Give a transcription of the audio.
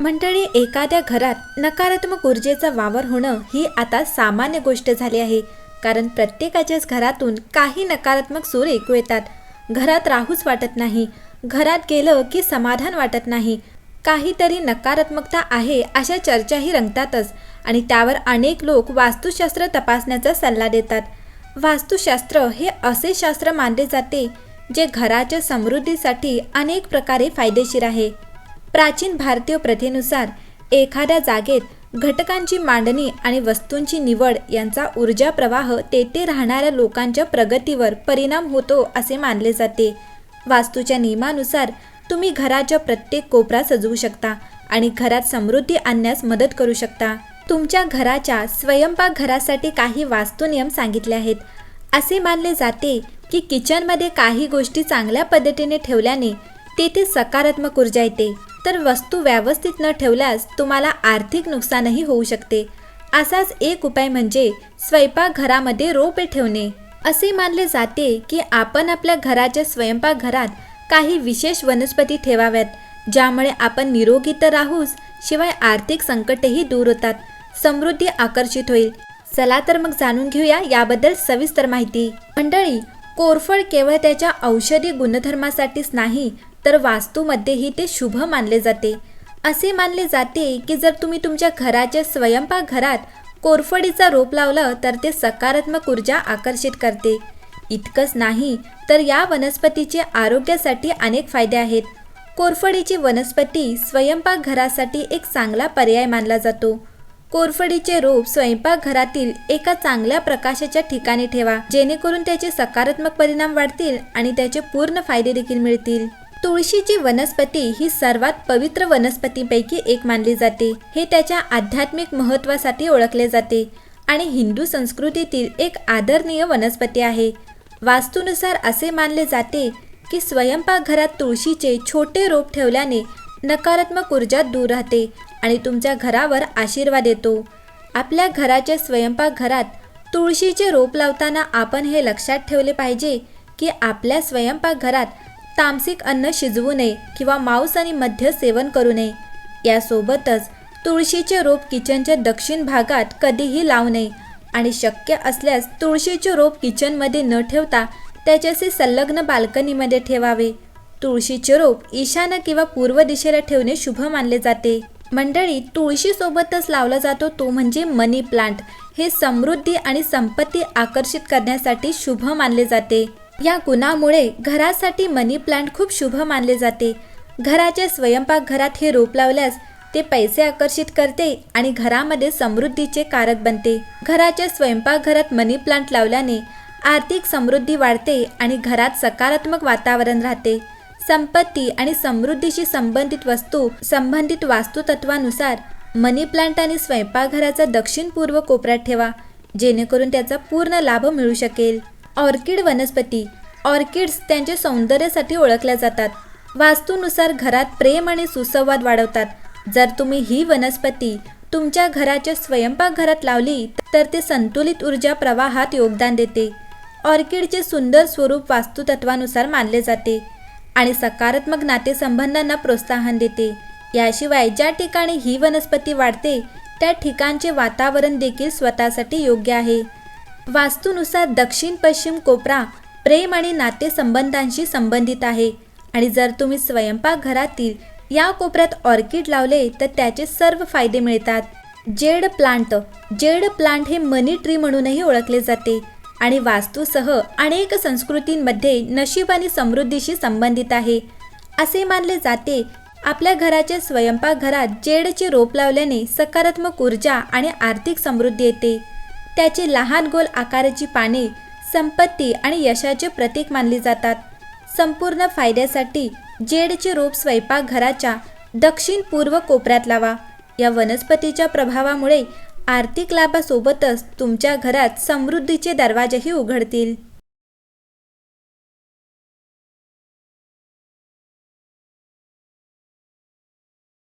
मंडळी एखाद्या घरात नकारात्मक ऊर्जेचा वावर होणं ही आता सामान्य गोष्ट झाली आहे. कारण प्रत्येकाच्याच घरातून काही नकारात्मक सूर ऐकू येतात. घरात राहूच वाटत नाही. घरात गेलं की समाधान वाटत नाही. काहीतरी नकारात्मकता आहे अशा चर्चाही रंगतातच आणि त्यावर अनेक लोक वास्तुशास्त्र तपासण्याचा सल्ला देतात. वास्तुशास्त्र हे असे शास्त्र मानले जाते जे घराच्या समृद्धीसाठी अनेक प्रकारे फायदेशीर आहे. प्राचीन भारतीय प्रथेनुसार एखाद्या जागेत घटकांची मांडणी आणि वस्तूंची निवड यांचा ऊर्जा प्रवाह तेथे राहणाऱ्या लोकांच्या प्रगतीवर परिणाम होतो असे मानले जाते. वास्तूच्या नियमानुसार तुम्ही घराच्या प्रत्येक कोपरा सजवू शकता आणि घरात समृद्धी आणण्यास मदत करू शकता. तुमच्या घराच्या स्वयंपाकघरासाठी काही वास्तू नियम सांगितले आहेत. असे मानले जाते की किचनमध्ये काही गोष्टी चांगल्या पद्धतीने ठेवल्याने तेथे सकारात्मक ऊर्जा येते. तर वस्तू व्यवस्थित न ठेवल्यास तुम्हाला आर्थिक नुकसानही होऊ शकते. असाच एक उपाय म्हणजे स्वयंपाकघरामध्ये रोपे ठेवणे. असे मानले जाते की आपण आपल्या घराच्या स्वयंपाकघरात काही विशेष वनस्पती ठेवाव्यात ज्यामुळे आपण निरोगी तर राहूच शिवाय आर्थिक संकटही दूर होतात. समृद्धी आकर्षित होईल. चला तर मग जाणून घेऊया याबद्दल सविस्तर माहिती. मंडळी कोरफड केवळ त्याच्या औषधी गुणधर्मासाठीच नाही तर वास्तूमध्येही ते शुभ मानले जाते. असे मानले जाते की जर तुम्ही तुमच्या घराच्या स्वयंपाकघरात कोरफडीचा रोप लावलं तर ते सकारात्मक ऊर्जा आकर्षित करते. इतकंच नाही तर या वनस्पतीचे आरोग्यासाठी अनेक फायदे आहेत. कोरफडीची वनस्पती स्वयंपाकघरासाठी एक चांगला पर्याय मानला जातो. कोरफडीचे रोप स्वयंपाकघरातील एका चांगल्या प्रकाशाच्या ठिकाणी ठेवा जेणेकरून त्याचे सकारात्मक परिणाम वाढतील आणि त्याचे पूर्ण फायदे देखील मिळतील. तुळशीची वनस्पती ही सर्वात पवित्र वनस्पतींपैकी एक मानली जाते. हे त्याच्या आध्यात्मिक महत्त्वासाठी ओळखले जाते आणि हिंदू संस्कृतीतील एक आदरणीय वनस्पती आहे. वास्तूनुसार असे मानले जाते की स्वयंपाकघरात तुळशीचे छोटे रोप ठेवल्याने नकारात्मक ऊर्जा दूर राहते आणि तुमच्या घरावर आशीर्वाद येतो. आपल्या घराच्या स्वयंपाकघरात तुळशीचे रोप लावताना आपण हे लक्षात ठेवले पाहिजे की आपल्या स्वयंपाकघरात तामसिक अन्न शिजवू नये किंवा मांस आणि मध्य सेवन करू नये. यासोबतच तुळशीचे रोप किचनच्या दक्षिण भागात कधीही लावू नये आणि शक्य असल्यास तुळशीचे रोप किचनमध्ये न ठेवता त्याच्याशी संलग्न बाल्कनीमध्ये ठेवावे. तुळशीचे रोप ईशान्य किंवा पूर्व दिशेला ठेवणे शुभ मानले जाते. मंडळी तुळशीसोबतच लावला जातो तो म्हणजे मनी प्लांट. हे समृद्धी आणि संपत्ती आकर्षित करण्यासाठी शुभ मानले जाते. या गुणामुळे घरासाठी मनी प्लांट खूप शुभ मानले जाते. घराच्या स्वयंपाकघरात हे रोप लावल्यास ते पैसे आकर्षित करते आणि घरामध्ये समृद्धीचे कारक बनते. घराच्या स्वयंपाकघरात मनी प्लांट लावल्याने आर्थिक समृद्धी वाढते आणि घरात सकारात्मक वातावरण राहते. संपत्ती आणि समृद्धीशी संबंधित वस्तू संबंधित वास्तुतत्वानुसार मनी प्लांट आणि स्वयंपाकघराचा दक्षिण पूर्व कोपऱ्यात ठेवा जेणेकरून त्याचा पूर्ण लाभ मिळू शकेल. ऑर्किड वनस्पती. ऑर्किड्स त्यांच्या सौंदर्यासाठी ओळखल्या जातात. वास्तूनुसार घरात प्रेम आणि सुसंवाद वाढवतात. जर तुम्ही ही वनस्पती तुमच्या घराच्या स्वयंपाकघरात लावली तर ते संतुलित ऊर्जा प्रवाहात योगदान देते. ऑर्किडचे सुंदर स्वरूप वास्तुतत्वानुसार मानले जाते आणि सकारात्मक नातेसंबंधांना प्रोत्साहन देते. याशिवाय ज्या ठिकाणी ही वनस्पती वाढते त्या ठिकाणचे वातावरण देखील स्वतःसाठी योग्य आहे. वास्तूनुसार दक्षिण पश्चिम कोपरा प्रेम आणि नातेसंबंधांशी संबंधित आहे. आणि जर तुम्ही स्वयंपाकघरातील या कोपऱ्यात ऑर्किड लावले तर त्याचे सर्व फायदे मिळतात. जेड प्लांट जेड प्लांट हे मनी ट्री म्हणूनही ओळखले जाते. आणि वास्तूसह अनेक संस्कृतींमध्ये नशीब आणि समृद्धीशी संबंधित आहे. असे मानले जाते आपल्या घराच्या स्वयंपाकघरात जेडचे रोप लावल्याने सकारात्मक ऊर्जा आणि आर्थिक समृद्धी येते. त्याची लहान गोल आकाराची पाने संपत्ती आणि यशाचे प्रतीक मानली जातात. संपूर्ण फायद्यासाठी जेडचे रोप स्वयंपाकघराच्या दक्षिण पूर्व कोपऱ्यात लावा. या वनस्पतीच्या प्रभावामुळे आर्थिक लाभासोबतच तुमच्या घरात समृद्धीचे दरवाजेही उघडतील.